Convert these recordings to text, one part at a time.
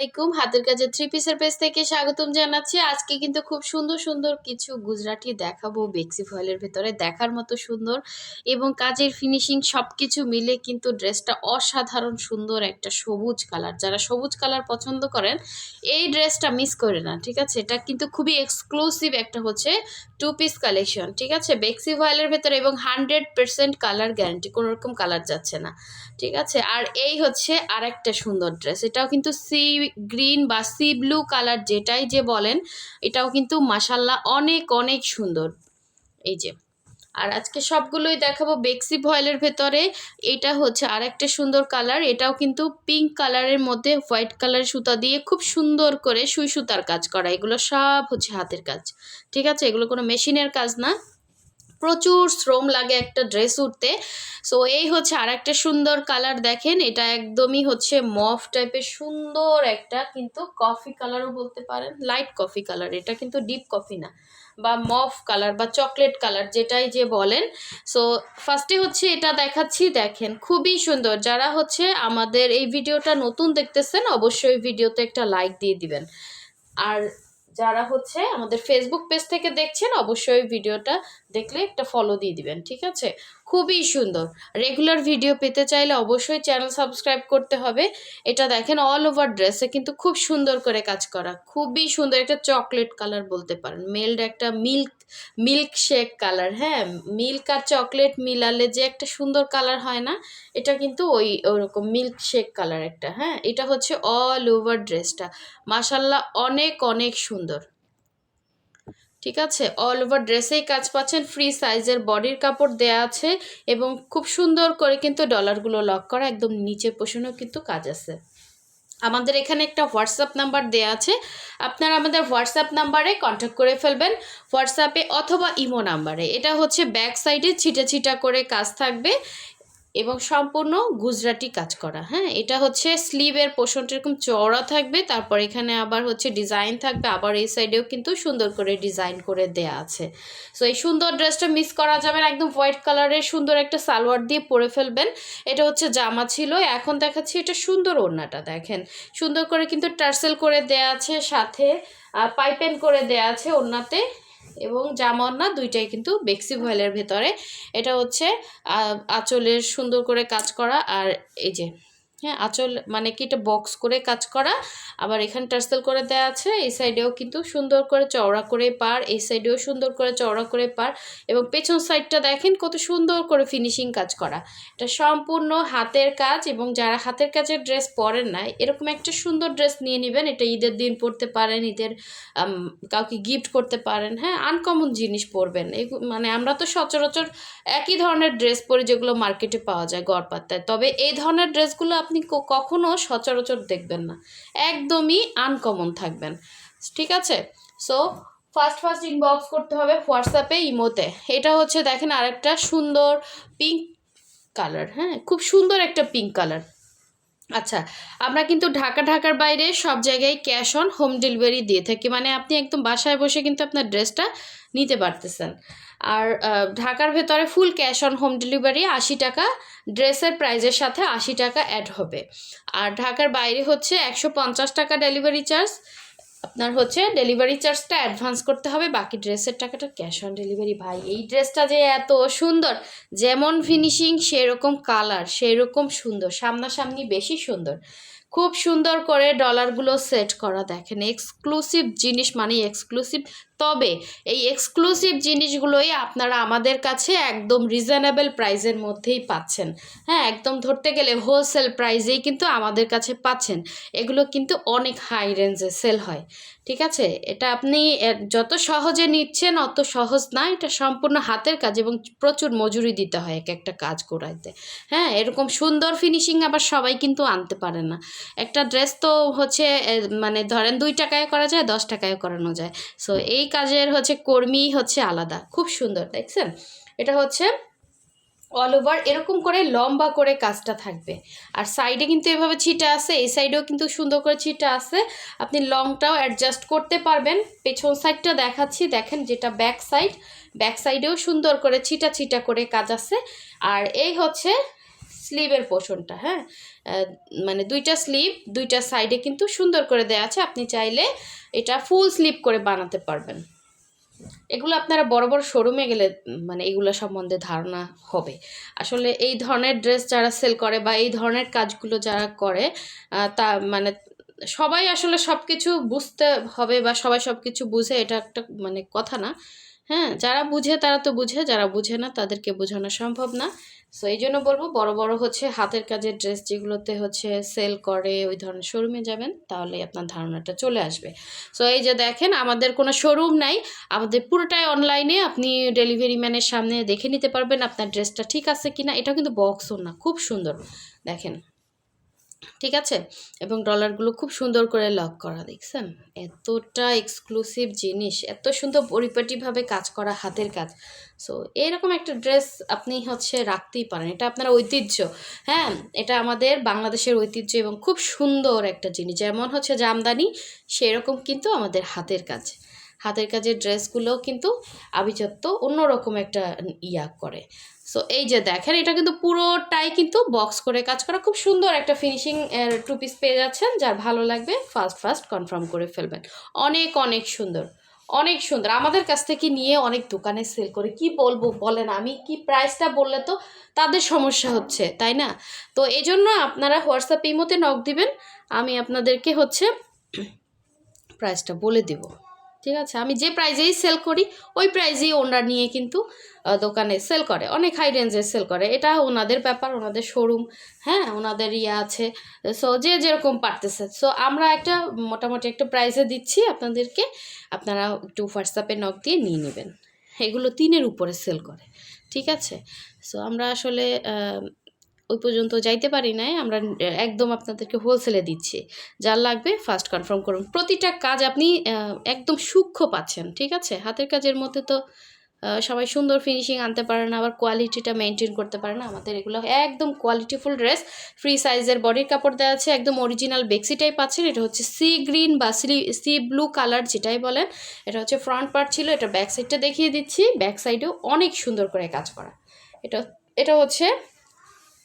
আলাইকুম। হাতের কাছে থ্রি পিসের পেজ থেকে স্বাগতম জানাচ্ছি। আজকে কিন্তু খুব সুন্দর সুন্দর কিছু গুজরাটি দেখাবো। বেক্সি ফয়েলের ভেতরে দেখার মতো সুন্দর এবং কাজের ফিনিশিং সব কিছু মিলে কিন্তু ড্রেসটা অসাধারণ সুন্দর একটা সবুজ কালার যারা সবুজ কালার পছন্দ করেন, এই ড্রেসটা মিস করে না, ঠিক আছে? এটা কিন্তু খুবই এক্সক্লুসিভ একটা হচ্ছে টু পিস কালেকশন ঠিক আছে? বেক্সি ফয়েলের ভেতরে এবং হান্ড্রেড পার্সেন্ট কালার গ্যারান্টি কোনো রকম কালার যাচ্ছে না, ঠিক আছে? আর এই হচ্ছে আর একটা সুন্দর ড্রেস এটাও কিন্তু সি গ্রিন বা সি ব্লু কালার যেটাই যে বলেন, এটাও কিন্তু মাসাল্লাহ অনেক অনেক সুন্দর। এই যে, আর আজকে সবগুলোই দেখাবো বেক্সি ভয়েলের ভেতরে। এটা হচ্ছে আর একটা সুন্দর কালার, এটাও কিন্তু পিঙ্ক কালারের মধ্যে হোয়াইট কালারের সুতা দিয়ে খুব সুন্দর করে সুই সুতার কাজ করা। এগুলো সব হচ্ছে হাতের কাজ। ঠিক আছে? এগুলো কোনো মেশিনের কাজ না। প্রচুর শ্রম লাগে একটা ড্রেস উঠতে সো এই হচ্ছে আর একটা সুন্দর কালার দেখেন। এটা একদমই হচ্ছে মফ টাইপের সুন্দর একটা, কিন্তু কফি কালারও বলতে পারেন। লাইট কফি কালার এটা কিন্তু ডিপ কফি না। বা মফ কালার বা চকলেট কালার যেটাই যে বলেন। সো ফার্স্টে হচ্ছে এটা দেখাচ্ছি, দেখেন। খুবই সুন্দর। যারা হচ্ছে আমাদের এই ভিডিওটা নতুন দেখতেছেন, অবশ্যই ভিডিওতে একটা লাইক দিয়ে দিবেন। আর যারা হচ্ছে আমাদের ফেসবুক পেজ থেকে দেখছেন, অবশ্যই ভিডিওটা দেখলে একটা ফলো দিয়ে দিবেন, ঠিক আছে? খুবই সুন্দর। রেগুলার ভিডিও পেতে চাইলে অবশ্যই চ্যানেল সাবস্ক্রাইব করতে হবে। এটা দেখেন অল ওভার ড্রেসে কিন্তু খুব সুন্দর করে কাজ করা। খুবই সুন্দর একটা চকলেট কালার বলতে পারেন। মেল্ড একটা মিল্ক মিল্ক শেক কালার হ্যাঁ? মিল্ক আর চকলেট মিলালে যে একটা সুন্দর কালার হয় না, এটা কিন্তু ওই, ওরকম মিল্ক শেক কালার একটা হ্যাঁ? এটা হচ্ছে অল ওভার ড্রেসটা মাসাল্লাহ অনেক অনেক সুন্দর। ঠিক আছে? অল ওভার ড্রেসেই কাজ পাচ্ছেন। ফ্রি সাইজের বডির কাপড় দেয়া আছে এবং খুব সুন্দর করে কিন্তু ডলারগুলো লক করা একদম নিচে পোষণও কিন্তু কাজ আছে। আমাদের এখানে একটা হোয়াটসঅ্যাপ নাম্বার দেওয়া আছে। আপনারা আমাদের হোয়াটসঅ্যাপ নাম্বারে কন্ট্যাক্ট করে ফেলবেন। হোয়াটসঅ্যাপে অথবা ইমো নাম্বারে এটা হচ্ছে ব্যাক সাইডে ছিটা ছিটা করে কাজ থাকবে। এবং সম্পূর্ণ গুজরাটি কাজ করা হ্যাঁ? এটা হচ্ছে স্লিভের পোষণটা এরকম চওড়া থাকবে, তারপর এখানে আবার হচ্ছে ডিজাইন থাকবে, আবার এই সাইডেও কিন্তু সুন্দর করে ডিজাইন করে দেয়া আছে। সো এই সুন্দর ড্রেসটা মিস করা যাবে না, একদম হোয়াইট কালারের সুন্দর একটা সালোয়ার দিয়ে পরে ফেলবেন। এটা হচ্ছে জামা ছিল, এখন দেখাচ্ছি এটা সুন্দর ওড়নাটা, দেখেন। সুন্দর করে কিন্তু টার্সেল করে দেয়া আছে, সাথে পাইপেন করে দেয়া আছে ওড়নাতে। এবং জামা দুইটাই কিন্তু বেক্সি ভয়েলের ভেতরে। এটা হচ্ছে আঁচলের সুন্দর করে কাজ করা আর এই যে হ্যাঁ আঁচল মানে কি এটা বক্স করে কাজ করা। আবার এখানে টার্সেল করে দেওয়া আছে, এই সাইডেও কিন্তু সুন্দর করে চওড়া করে পার, এই সাইডেও সুন্দর করে চওড়া করে পার এবং পেছন সাইডটা দেখেন কত সুন্দর করে ফিনিশিং কাজ করা। এটা সম্পূর্ণ হাতের কাজ এবং যারা হাতের কাজের ড্রেস পরেন না, এরকম একটা সুন্দর ড্রেস নিয়ে নেবেন। এটা ঈদের দিন পরতে পারেন, ঈদের কাউকে গিফট করতে পারেন হ্যাঁ আনকমন জিনিস পরবেন। এই মানে আমরা তো সচরাচর একই ধরনের ড্রেস পরি যেগুলো মার্কেটে পাওয়া যায় গড়পাত্তায় তবে এই ধরনের ড্রেসগুলো আপনি কখনো সচরাচর দেখবেন না। একদমই আনকমন থাকবেন। ঠিক আছে? সো ফার্স্ট ফার্স্ট ইনবক্স করতে হবে হোয়াটসঅ্যাপে ইমোতে এটা হচ্ছে দেখেন আরেকটা সুন্দর পিঙ্ক কালার হ্যাঁ? খুব সুন্দর একটা পিঙ্ক কালার আচ্ছা আমরা কিন্তু ঢাকা, ঢাকার বাইরে সব জায়গায় ক্যাশ অন হোম ডেলিভারি দিয়ে থাকি। মানে আপনি একদম বাসায় বসে কিন্তু আপনার ড্রেসটা নিতে পারতেছেন। আর ঢাকার ভেতরে full cash on home delivery আশি টাকা, ড্রেসের প্রাইজের সাথে আশি টাকা অ্যাড হবে। আর ঢাকার বাইরে হচ্ছে একশো পঞ্চাশ টাকা ডেলিভারি চার্জ আপনার হচ্ছে ডেলিভারি চার্জটা অ্যাডভান্স করতে হবে, বাকি ড্রেসের টাকাটা ক্যাশ অন ডেলিভারি ভাই, এই ড্রেসটা যে এত সুন্দর, যেমন ফিনিশিং সেরকম কালার সেরকম সুন্দর, সামনাসামনি বেশি সুন্দর। খুব সুন্দর করে ডলারগুলো সেট করা দেখেন এক্সক্লুসিভ জিনিস মানে এক্সক্লুসিভ তবে এই এক্সক্লুসিভ জিনিসগুলোই আপনারা আমাদের কাছে একদম রিজনেবল প্রাইসের মধ্যেই পাচ্ছেন। হ্যাঁ একদম ধরতে গেলে হোলসেল প্রাইসেই কিন্তু আমাদের কাছে পাচ্ছেন। এগুলো কিন্তু অনেক হাই রেঞ্জে সেল হয়। ঠিক আছে? এটা আপনি যত সহজে নিচ্ছেন অত সহজ না, এটা সম্পূর্ণ হাতের কাজ এবং প্রচুর মজুরি দিতে হয় এক একটা কাজ করাইতে। হ্যাঁ এরকম সুন্দর ফিনিশিং আবার সবাই কিন্তু আনতে পারে না। একটা ড্রেস তো হচ্ছে মানে ধরেন দুই টাকায় করা যায়, দশ টাকায় করানো যায়। সো এই কাজের হচ্ছে কর্মী হচ্ছে আলাদা। খুব সুন্দর, দেখছেন? এটা হচ্ছে অল ওভার এরকম করে লম্বা করে কাজটা থাকবে। আর সাইডে কিন্তু এভাবে ছিটা আছে, এই সাইডেও কিন্তু সুন্দর করে ছিটা আছে। আপনি লংটাও অ্যাডজাস্ট করতে পারবেন। পেছন সাইডটা দেখাচ্ছি, দেখেন যেটা ব্যাক সাইড ব্যাক সাইডেও সুন্দর করে ছিটা ছিটা করে কাজ আছে। আর এই হচ্ছে স্লিভের পোর্শনটা হ্যাঁ? মানে দুইটা স্লিভ, দুইটা সাইডে কিন্তু সুন্দর করে দেওয়া আছে। আপনি চাইলে এটা ফুল স্লিভ করে বানাতে পারবেন। এগুলো আপনারা বড় বড় শোরুমে গেলে মানে এগুলো সম্বন্ধে ধারণা হবে। আসলে এই ধরনের ড্রেস যারা সেল করে বা এই ধরনের কাজগুলো যারা করে তা মানে সবাই আসলে সব কিছু বুঝতে হবে বা সবাই সব কিছু বুঝে এটা একটা মানে কথা না। হ্যাঁ যারা বুঝে তারা তো বুঝে, যারা বুঝে না তাদেরকে বোঝানো সম্ভব না। সো এই জন্য বলব, বড় বড় হচ্ছে হাতের কাজের ড্রেস যেগুলোতে হচ্ছে সেল করে, ওই ধরনের শোরুমে যাবেন তাহলে আপনার ধারণাটা চলে আসবে। সো এই যে দেখেন, আমাদের কোনো শোরুম নাই, আমাদের পুরোটাই অনলাইনে আপনি ডেলিভারি ম্যানের সামনে দেখে নিতে পারবেন আপনার ড্রেসটা ঠিক আছে কিনা। এটা কিন্তু বক্সও না, খুব সুন্দর। দেখেন ঠিক আছে? এবং ডলারগুলো খুব সুন্দর করে লক করা, দেখছেন? এতটা এক্সক্লুসিভ জিনিস, এত সুন্দর পরিপাটিভাবে কাজ করা হাতের কাজ। সো এরকম একটা ড্রেস আপনি হচ্ছে রাখতেই পারেন। এটা আপনার ঐতিহ্য। হ্যাঁ এটা আমাদের বাংলাদেশের ঐতিহ্য এবং খুব সুন্দর একটা জিনিস। যেমন হচ্ছে জামদানি, সেরকম কিন্তু আমাদের হাতের কাজ। হাতের কাজের ড্রেসগুলোও কিন্তু আভিজাত্য অন্যরকম একটা ইয়া করে। সো এই যে দেখেন, এটা কিন্তু পুরোটাই কিন্তু বক্স করে কাজ করা। খুব সুন্দর একটা ফিনিশিং টু পিস পেয়ে যাচ্ছেন, যার ভালো লাগবে ফার্স্ট ফার্স্ট কনফার্ম করে ফেলবেন। অনেক অনেক সুন্দর অনেক সুন্দর। আমাদের কাছ থেকে নিয়ে অনেক দোকানে সেল করে, কি বলব বলেন? আমি কি প্রাইসটা বললে তো তাদের সমস্যা হচ্ছে, তাই না? তো এই জন্য আপনারা হোয়াটসঅ্যাপ ইমোতে নক দিবেন, আমি আপনাদেরকে হচ্ছে প্রাইসটা বলে দেব। ঠিক আছে? আমি যে প্রাইজেই সেল করি, ওই প্রাইজেই ওনারা নিয়ে কিন্তু দোকানে সেল করে। অনেক হাই রেঞ্জে সেল করে। এটা ওনাদের ব্যাপার, ওনাদের শোরুম হ্যাঁ? ওনাদের ইয়ে আছে। সো যে যেরকম পারতেছে। সো আমরা একটা মোটামুটি একটা প্রাইজে দিচ্ছি আপনাদেরকে। আপনারা একটু হোয়াটসঅ্যাপে নক দিয়ে নিয়ে নেবেন। এগুলো তিনের উপরে সেল করে। ঠিক আছে? সো আমরা আসলে ওই পর্যন্ত যাইতে পারি নাই। আমরা একদম আপনাদেরকে হোলসেলে দিচ্ছি। যার লাগবে ফার্স্ট কনফার্ম করুন। প্রতিটা কাজ আপনি একদম সূক্ষ্ম পাচ্ছেন, ঠিক আছে? হাতের কাজের মধ্যে তো সবাই সুন্দর ফিনিশিং আনতে পারে না, আবার কোয়ালিটিটা মেনটেন করতে পারে না। আমাদের এগুলো একদম কোয়ালিটিফুল ড্রেস ফ্রি সাইজের বডির কাপড় দেওয়া আছে, একদম অরিজিনাল বেক্সিটাই পাচ্ছেন এটা হচ্ছে সি গ্রিন বা সি সি ব্লু কালার যেটাই বলেন, এটা হচ্ছে ফ্রন্ট পার্ট ছিল, এটা ব্যাক সাইডটা দেখিয়ে দিচ্ছি। ব্যাক সাইডেও অনেক সুন্দর করে কাজ করা। এটা এটা হচ্ছে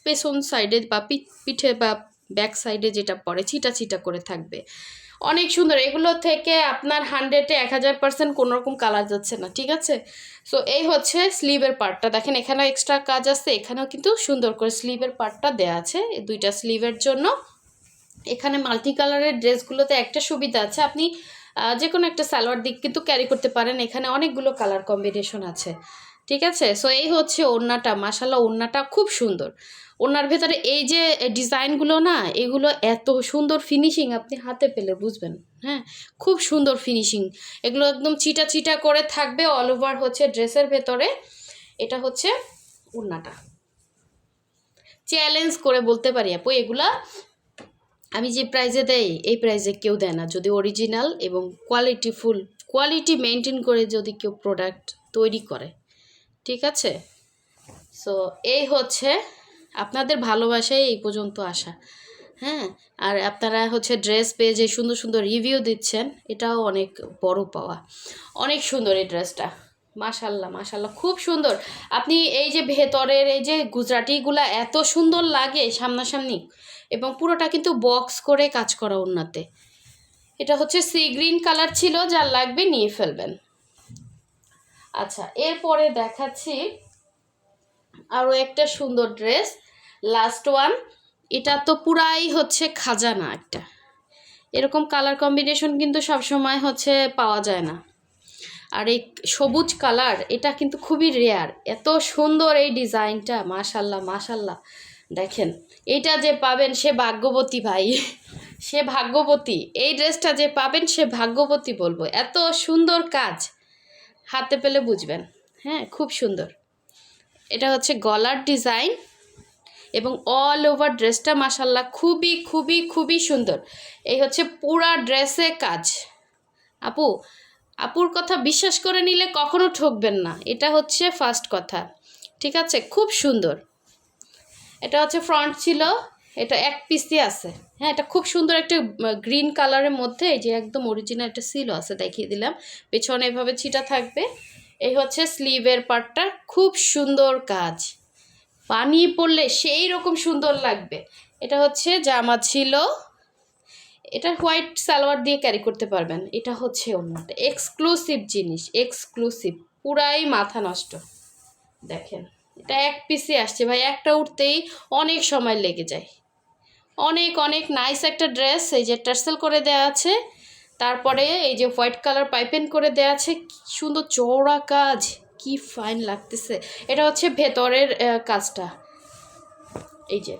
পেছন সাইডে বা পিঠ বা ব্যাক সাইডে যেটা পড়ে, ছিটা ছিটা করে থাকবে। অনেক সুন্দর। এগুলো থেকে আপনার হান্ড্রেডে এক হাজার পার্সেন্ট কোনো রকম কালার যাচ্ছে না, ঠিক আছে? সো এই হচ্ছে স্লিভের পার্টটা দেখেন, এখানেও এক্সট্রা কাজ আছে, এখানেও কিন্তু সুন্দর করে স্লিভের পার্টটা দেওয়া আছে দুইটা স্লিভের জন্য। এখানে মাল্টি কালারের ড্রেসগুলোতে একটা সুবিধা আছে, আপনি যে কোনো একটা সালোয়ার দিক কিন্তু ক্যারি করতে পারেন। এখানে অনেকগুলো কালার কম্বিনেশন আছে, ঠিক আছে? সো এই হচ্ছে ওড়নাটা। মাসাল্লাহ ওড়নাটা খুব সুন্দর। ওড়নার ভেতরে এই যে ডিজাইনগুলো না, এগুলো এত সুন্দর ফিনিশিং আপনি হাতে পেলে বুঝবেন। হ্যাঁ খুব সুন্দর ফিনিশিং এগুলো একদম চিটা চিটা করে থাকবে অল ওভার হচ্ছে ড্রেসের ভেতরে। এটা হচ্ছে ওড়নাটা। চ্যালেঞ্জ করে বলতে পারি আপু, এগুলা আমি যে প্রাইজে দেই, এই প্রাইজে কেউ দেয় না। যদি অরিজিনাল এবং কোয়ালিটি ফুল কোয়ালিটি মেনটেন করে যদি কেউ প্রোডাক্ট তৈরি করে। ঠিক আছে? সো এই হচ্ছে আপনাদের ভালোবাসায় এই পর্যন্ত আসা হ্যাঁ? আর আপনারা হচ্ছে ড্রেস পেয়ে যে সুন্দর সুন্দর রিভিউ দিচ্ছেন, এটাও অনেক বড় পাওয়া। অনেক সুন্দর এই ড্রেসটা। মাশাল্লাহ মাশাল্লাহ, খুব সুন্দর। আপনি এই যে ভেতরের এই যে গুজরাটিগুলা এত সুন্দর লাগে সামনাসামনি, এবং পুরোটা কিন্তু বক্স করে কাজ করা ওনাতে এটা হচ্ছে সি গ্রিন কালার ছিল যার লাগবে নিয়ে ফেলবেন। আচ্ছা এরপরে দেখাচ্ছি আরও একটা সুন্দর ড্রেস। লাস্ট ওয়ান এটা তো পুরাই হচ্ছে খাজানা একটা। এরকম কালার কম্বিনেশন কিন্তু সবসময় হচ্ছে পাওয়া যায় না। আর এই সবুজ কালার এটা কিন্তু খুবই রেয়ার এত সুন্দর এই ডিজাইনটা, মাশাল্লাহ মাশাল্লাহ। দেখেন, এটা যে পাবেন সে ভাগ্যবতী ভাই। সে ভাগ্যবতী। এই ড্রেসটা যে পাবেন সে ভাগ্যবতী বলব। এত সুন্দর কাজ। হাতে পেলে বুঝবেন। হ্যাঁ খুব সুন্দর। এটা হচ্ছে গলার ডিজাইন এবং অল ওভার ড্রেসটা মাসাল্লাহ খুবই খুবই খুবই সুন্দর। এই হচ্ছে পুরা ড্রেসে কাজ। আপু, আপুর কথা বিশ্বাস করে নিলে কখনো ঠকবেন না। এটা হচ্ছে ফার্স্ট কথা। ঠিক আছে? খুব সুন্দর। এটা হচ্ছে ফ্রন্ট ছিল। এটা এক পিসই আছে। হ্যাঁ এটা খুব সুন্দর একটা গ্রিন কালারের মধ্যে, এই যে একদম অরিজিনাল একটা সিলও আছে, দেখিয়ে দিলাম। পেছনে এভাবে ছিটা থাকবে। এই হচ্ছে স্লিভের পার্টটা খুব সুন্দর কাজ। পানি পড়লে সেই রকম সুন্দর লাগবে। এটা হচ্ছে জামা ছিল। এটা হোয়াইট সালোয়ার দিয়ে ক্যারি করতে পারবেন। এটা হচ্ছে অন্যটা। এক্সক্লুসিভ জিনিস এক্সক্লুসিভ পুরাই মাথা নষ্ট। দেখেন, এটা এক পিসে আসছে। ভাই, একটা উঠতেই অনেক সময় লেগে যায়। অনেক অনেক নাইস একটা ড্রেস এই যে টার্সেল করে দেওয়া আছে। তারপরে এই যে হোয়াইট কালার পাইপেন করে দেওয়া আছে সুন্দর চওড়া কাজ, কি ফাইন লাগতেছে। এটা হচ্ছে ভেতরের কাজটা। এই যে।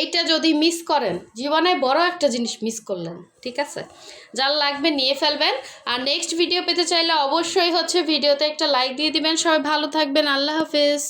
এইটা যদি মিস করেন, জীবনে বড় একটা জিনিস মিস করলেন, ঠিক আছে? যার লাগবে নিয়ে ফেলবেন। আর নেক্সট ভিডিও পেতে চাইলে অবশ্যই হচ্ছে ভিডিওতে একটা লাইক দিয়ে দিবেন। সবাই ভালো থাকবেন। আল্লাহ হাফেজ।